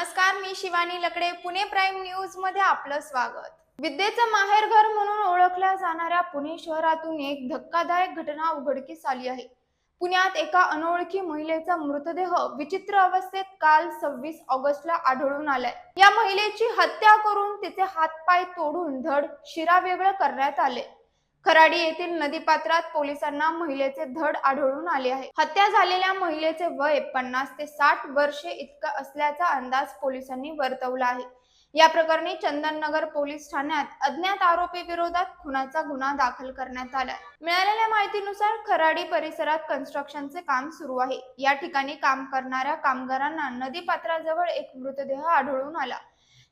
नमस्कार मी शिवानी लकडे पुणे प्राईम न्यूजमध्ये आपलं स्वागत. विद्येचं माहेरघर म्हणून ओळखल्या जाणाऱ्या पुणे शहरातून एक धक्कादायक घटना उघडकीस आली आहे. पुण्यात एका अनोळखी महिलेचा मृतदेह विचित्र अवस्थेत काल सव्वीस ऑगस्टला आढळून आलाय. या महिलेची हत्या करून तिचे हातपाय तोडून धड शिरावेगळं करण्यात आले. खराडी येथील नदीपात्रात पोलिसांना महिलेचे धड आढळून आले आहे. हत्या झालेल्या महिलेचे वय पन्नास ते साठ वर्षे इतकं असल्याचा अंदाज पोलिसांनी वर्तवला आहे. या प्रकरणी चंदननगर पोलीस ठाण्यात अज्ञात आरोपी विरोधात खुनाचा गुन्हा दाखल करण्यात आलाय. मिळालेल्या माहितीनुसार खराडी परिसरात कन्स्ट्रक्शनचे काम सुरू आहे. या ठिकाणी काम करणाऱ्या कामगारांना नदीपात्राजवळ एक मृतदेह आढळून आला.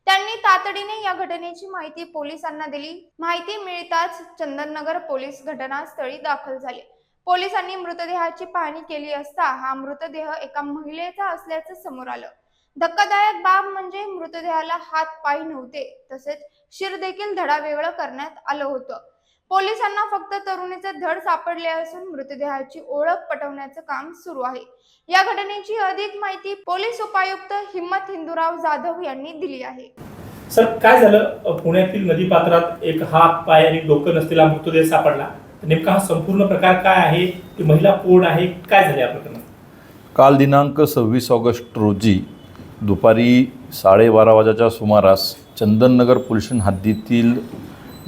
त्यांनी तातडीने या घटनेची माहिती पोलिसांना दिली. माहिती मिळताच चंदननगर पोलीस घटनास्थळी दाखल झाले. पोलिसांनी मृतदेहाची पाहणी केली असता हा मृतदेह एका महिलेचा असल्याचं समोर आलं. धक्कादायक बाब म्हणजे मृतदेहाला हात पाय नव्हते तसेच शिर देखील धडा वेगळं करण्यात आलं होतं. पोलिसांना फक्त तरुणीचे धड सापडले असून मृतदेहाची ओळख पटवण्याचं काम सुरू आहे. या घटनेची अधिक माहिती पोलीस उपायुक्त हिम्मत हिंदूराव जाधव यांनी दिली आहे. सर काय झालं? पुण्यातील नदीपात्रात एक हात पाय आणि डोकं नसलेला मृतदेह सापडला. नेमका हा संपूर्ण प्रकार काय आहे? ती महिला कोण आहे? काय झाले या प्रकरणात? काल दिनांक सव्वीस ऑगस्ट रोजी दुपारी साडेबारा वाजाच्या सुमारास चंदननगर पोलीस स्टेशन हद्दीतील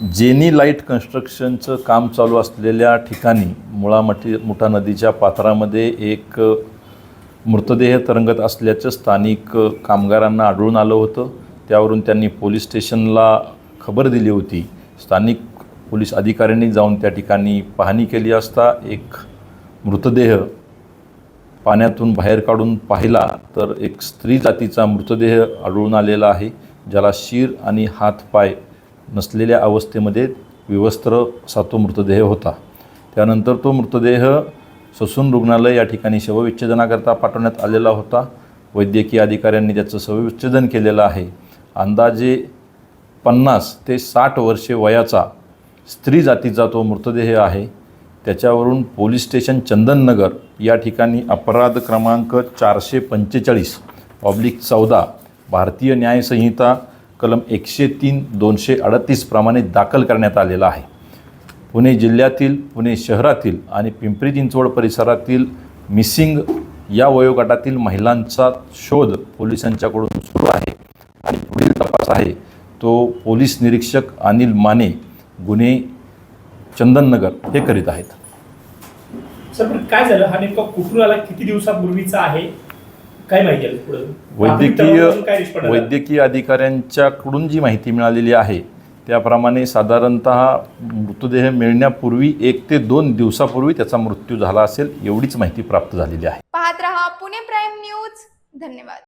जेनी लाइट कन्स्ट्रक्शनचं काम चालू असलेल्या ठिकाणी मुळा मठी मुठा नदीच्या पात्रामध्ये एक मृतदेह तरंगत असल्याचं स्थानिक कामगारांना आढळून आलं होतं. त्यावरून त्यांनी पोलीस स्टेशनला खबर दिली होती. स्थानिक पोलीस अधिकाऱ्यांनी जाऊन त्या ठिकाणी पाहणी केली असता एक मृतदेह पाण्यातून बाहेर काढून पाहिला तर एक स्त्री जातीचा मृतदेह आढळून आलेला आहे ज्याला शिर आणि हातपाय नसलेल्या अवस्थेमध्ये विवस्त्र असा तो मृतदेह होता. त्यानंतर तो मृतदेह ससून रुग्णालय या ठिकाणी शवविच्छेदनाकरता पाठवण्यात आलेला होता. वैद्यकीय अधिकाऱ्यांनी त्याचं शवविच्छेदन केलेलं आहे. अंदाजे पन्नास ते साठ वर्षे वयाचा स्त्री जातीचा तो मृतदेह आहे. त्याच्यावरून पोलीस स्टेशन चंदननगर या ठिकाणी अपराध क्रमांक चारशे पंचेचाळीस ऑब्लिक चौदा भारतीय न्यायसंहिता कलम एकशे तीन दोनशे अडतीस प्रमाणे दाखल करण्यात आलेला आहे. पुणे जिल्ह्यातील पुणे शहरातील आणि पिंपरी चिंचवड परिसरातील मिसिंग या वयोगटातील महिलांचा शोध पोलिसांच्याकडून सुरू आहे आणि पुढील तपास आहे. तो पोलीस निरीक्षक अनिल माने गुन्हे चंदननगर हे करीत आहेत. सर काय झालं? हा नेमका कुठून आला? किती दिवसापूर्वीचा आहे? काय माहिती पुढे? वैद्यकीय? वैद्यकीय अधिकाऱ्यांच्याकडून जी माहिती मिळालेली आहे त्याप्रमाणे साधारणत मृतदेह मिळण्यापूर्वी एक ते दोन दिवसापूर्वी त्याचा मृत्यू झाला असेल एवढीच माहिती प्राप्त झालेली आहे. पाहत रहा पुणे प्राईम न्यूज. धन्यवाद.